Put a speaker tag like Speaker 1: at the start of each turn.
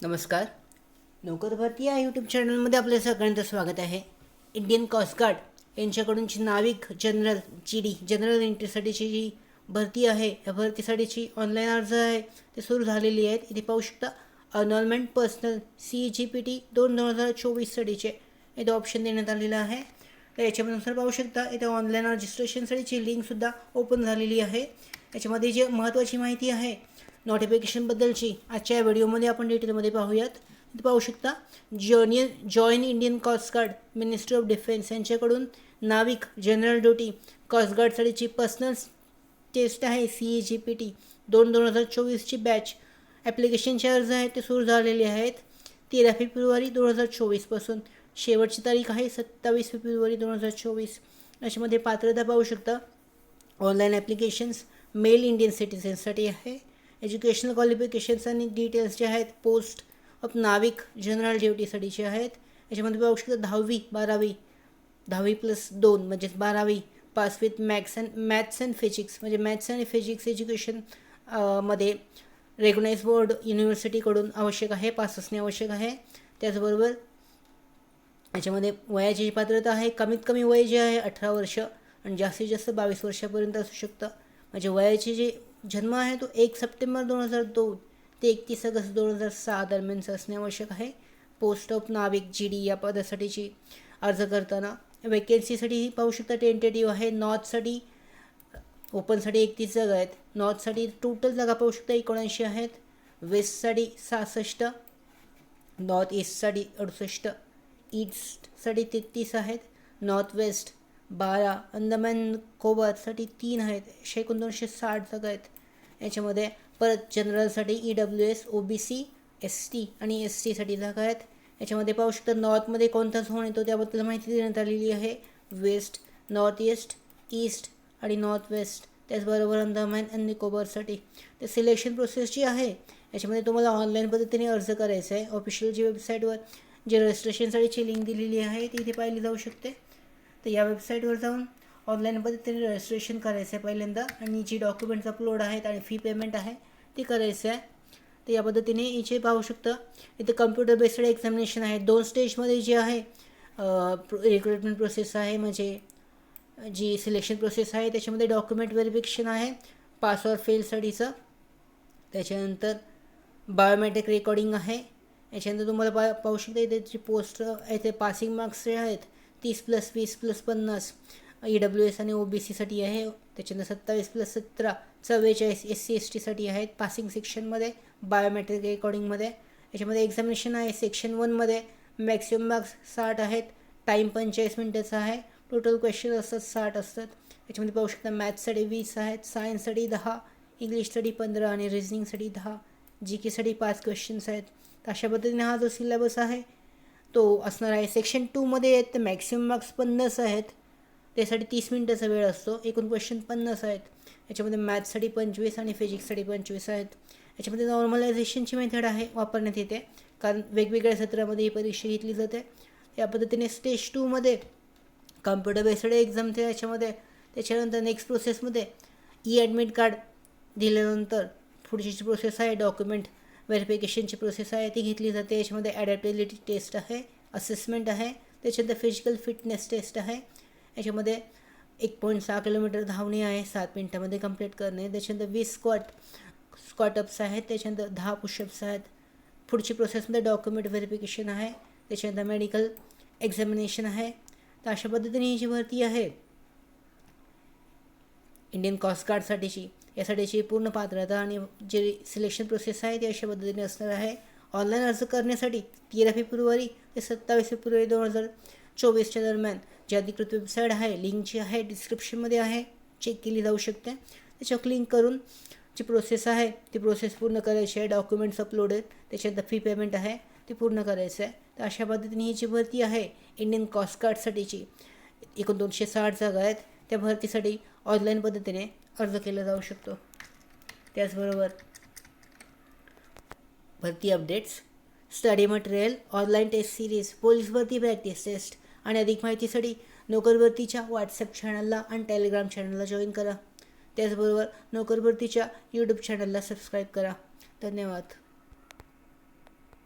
Speaker 1: नमस्कार. नोकर भरती या यूट्यूब चॅनलमध्ये आपल्या सगळ्यांचं स्वागत आहे. इंडियन कॉस्टगार्ड यांच्याकडूनची नाविक जनरल जी डी जनरल एंट्रीसाठीची जी भरती आहे या भरतीसाठीची ऑनलाईन अर्ज आहे ते सुरू झालेली आहेत. इथे पाहू शकता enrolment personal C G P T दोन दोन हजार चोवीससाठीचे इथे ऑप्शन देण्यात आलेलं आहे. तर याच्यानुसार पाहू शकता इथे ऑनलाईन रजिस्ट्रेशनसाठीची लिंकसुद्धा ओपन झालेली आहे. याच्यामध्ये जे महत्त्वाची माहिती आहे नोटिफिकेशनबद्दलची आजच्या व्हिडिओमध्ये आपण डिटेलमध्ये पाहूयात. पाहू शकता join join Indian coast guard ministry of defence यांच्याकडून नाविक जनरल ड्युटी कॉस्टगार्डसाठीची पर्सनल टेस्ट आहे C E G P T दोन दोन हजार चोवीसची बॅच ॲप्लिकेशनचे अर्ज आहेत ते सुरू झालेले आहेत. तेरा फेब्रुवारी दोन हजार चोवीसपासून. शेवटची तारीख आहे सत्तावीस फेब्रुवारी दोन हजार चोवीस. याच्यामध्ये पात्रता पाहू शकता. ऑनलाईन ॲप्लिकेशन्स मेल इंडियन सिटिझन्ससाठी आहे. एज्युकेशनल क्वालिफिकेशन्स आणि डिटेल्स जे आहेत पोस्ट ऑफ नाविक जनरल ड्युटीसाठीचे आहेत याच्यामध्ये बघू शकतो दहावी बारावी दहावी प्लस दोन म्हणजेच बारावी pass with maths and maths and physics म्हणजे मॅथ्स आणि फिजिक्स एज्युकेशनमध्ये रेकग्नाइज बोर्ड युनिव्हर्सिटीकडून आवश्यक आहे पास असणे आवश्यक आहे. त्याचबरोबर याच्यामध्ये वयाची जी पात्रता आहे कमीत कमी वय जे आहे अठरा वर्ष आणि जास्तीत जास्त बावीस वर्षापर्यंत असू शकतं. म्हणजे वयाची जी जन्म आहे तो एक सप्टेंबर दोन हजार दोन ते एकतीस ऑगस्ट दोन हजार सहा दरम्यानचं असणे आवश्यक आहे. पोस्ट ऑफ नाविक जी डी या पदासाठीची अर्ज करताना वेकेन्सीसाठी पाहू शकता टेंटेटिव्ह आहे. नॉर्थसाठी ओपनसाठी एकतीस जागा आहेत. नॉर्थसाठी टोटल जागा पाहू शकता एकोणऐंशी आहेत. वेस्टसाठी सहासष्ट. नॉर्थ ईस्टसाठी अडुसष्ट. ईस्टसाठी तेहतीस आहेत. नॉर्थ वेस्ट बारा अंदमान निकोबारसाठी तीन आहेत एकशे एकोणदोनशे साठ जागा आहेत. याच्यामध्ये परत जनरलसाठी E W S O B C S T आणि एस टीसाठी जागा आहेत. याच्यामध्ये पाहू शकता नॉर्थमध्ये कोणता झोन येतो त्याबद्दल माहिती देण्यात आलेली आहे. वेस्ट नॉर्थ ईस्ट ईस्ट आणि नॉर्थ वेस्ट त्याचबरोबर अंदमान आणि निकोबारसाठी तर सिलेक्शन प्रोसेस जी आहे याच्यामध्ये तुम्हाला ऑनलाईन पद्धतीने अर्ज करायचा आहे. ऑफिशियल जी वेबसाईटवर जे रजिस्ट्रेशनसाठीची लिंक दिलेली आहे ती इथे पाहिली जाऊ शकते. तर या वेबसाईटवर जाऊन ऑनलाईन पद्धतीने रजिस्ट्रेशन करायचं आहे पहिल्यांदा. आणि जी डॉक्युमेंट्स अपलोड आहेत आणि फी पेमेंट आहे ती करायचं आहे. तर या पद्धतीने इथे पाहू शकता. इथे कम्प्युटर बेस्ड एक्झामिनेशन आहे. दोन स्टेजमध्ये जे आहे रिक्रुटमेंट प्रोसेस आहे म्हणजे जी सिलेक्शन प्रोसेस आहे त्याच्यामध्ये डॉक्युमेंट व्हेरिफिकेशन आहे. पास ऑर फेलसाठीचं त्याच्यानंतर बायोमेट्रिक रेकॉर्डिंग आहे. याच्यानंतर तुम्हाला पा पाहू शकता इथे जी पोस्ट इथे पासिंग मार्क्स जे आहेत तीस प्लस वीस प्लस पन्नास. ई डब्ल्यू एस आणि ओ बी सीसाठी आहे. त्याच्यानंतर सत्तावीस प्लस सतरा चव्वेचाळीस एस सी एस टीसाठी आहेत. पासिंग सेक्शनमध्ये बायोमेट्रिक रेकॉर्डिंगमध्ये याच्यामध्ये एक्झामिनेशन आहे सेक्शन वनमध्ये मॅक्सिमम मार्क्स साठ आहेत. टाईम पंचेचाळीस मिनटाचा आहे. टोटल क्वेश्चन असतात साठ असतात. याच्यामध्ये पाहू शकता मॅथ्ससाठी वीस आहेत. सायन्ससाठी दहा. इंग्लिशसाठी पंधरा आणि रिझनिंगसाठी दहा. जी केसाठी पाच क्वेश्चन्स आहेत. तर अशा पद्धतीने हा जो सिलेबस आहे तो असणार आहे. सेक्शन टूमध्ये आहेत तर मॅक्सिमम मार्क्स पन्नास आहेत. त्यासाठी तीस मिनटाचा वेळ असतो. एकूण क्वेश्चन पन्नास आहेत. याच्यामध्ये मॅथ्ससाठी पंचवीस आणि फिजिक्ससाठी पंचवीस आहेत. याच्यामध्ये नॉर्मलायझेशनची मेथड आहे वापरण्यात येते. कारण वेगवेगळ्या सत्रामध्ये ही परीक्षा घेतली जाते. या पद्धतीने स्टेज टूमध्ये कम्प्युटर बेस्ड एक्झाम ते याच्यामध्ये त्याच्यानंतर नेक्स्ट प्रोसेसमध्ये ई ॲडमिट कार्ड दिल्यानंतर पुढची जी प्रोसेस आहे डॉक्युमेंट व्हेरिफिकेशनची प्रोसेस आहे ती घेतली जाते. याच्यामध्ये ॲडॅप्टेबिलिटी टेस्ट आहे असेसमेंट आहे त्याच्यानंतर फिजिकल फिटनेस टेस्ट आहे. याच्यामध्ये एक पॉईंट सहा किलोमीटर धावणे आहे सात मिनटामध्ये कंप्लीट करणे. त्याच्यानंतर वीस स्क्वॉट स्क्वॉटअप्स आहेत. त्याच्यानंतर दहा पुशअप्स आहेत. पुढची प्रोसेसमध्ये डॉक्युमेंट व्हेरिफिकेशन आहे. त्याच्यानंतर मेडिकल एक्झामिनेशन आहे. तर अशा पद्धतीने ही जी भरती आहे इंडियन कॉस्ट गार्डसाठीची यासाठीची पूर्ण पात्रता आणि जे सिलेक्शन प्रोसेस आहे ती अशा पद्धतीने असणार आहे. ऑनलाईन अर्ज करण्यासाठी तेरा फेब्रुवारी ते सत्तावीस फेब्रुवारी दोन हजार चोवीसच्या दरम्यान जी अधिकृत वेबसाईट आहे लिंक जी आहे डिस्क्रिप्शनमध्ये आहे चेक केली जाऊ शकते. त्याच्यावर क्लिक करून जी प्रोसेस आहे ती प्रोसेस पूर्ण करायची आहे डॉक्युमेंट्स अपलोड आहेत. त्याच्यानंतर फी पेमेंट आहे ती पूर्ण करायचं आहे. तर अशा पद्धतीने ही जी भरती आहे इंडियन कॉस्ट कार्डसाठीची एकूण दोनशे साठ जागा आहेत. त्या भरतीसाठी ऑनलाईन पद्धतीने अर्ज केला जाऊ शकतो. त्याचबरोबर भरती updates study material online test series police भरती प्रॅक्टिस टेस्ट आणि अधिक माहितीसाठी नोकरभरतीच्या व्हॉट्सअप चॅनलला आणि टेलिग्राम चॅनलला जॉईन करा. त्याचबरोबर नोकरभरतीच्या यूट्यूब चॅनलला सबस्क्राईब करा. धन्यवाद.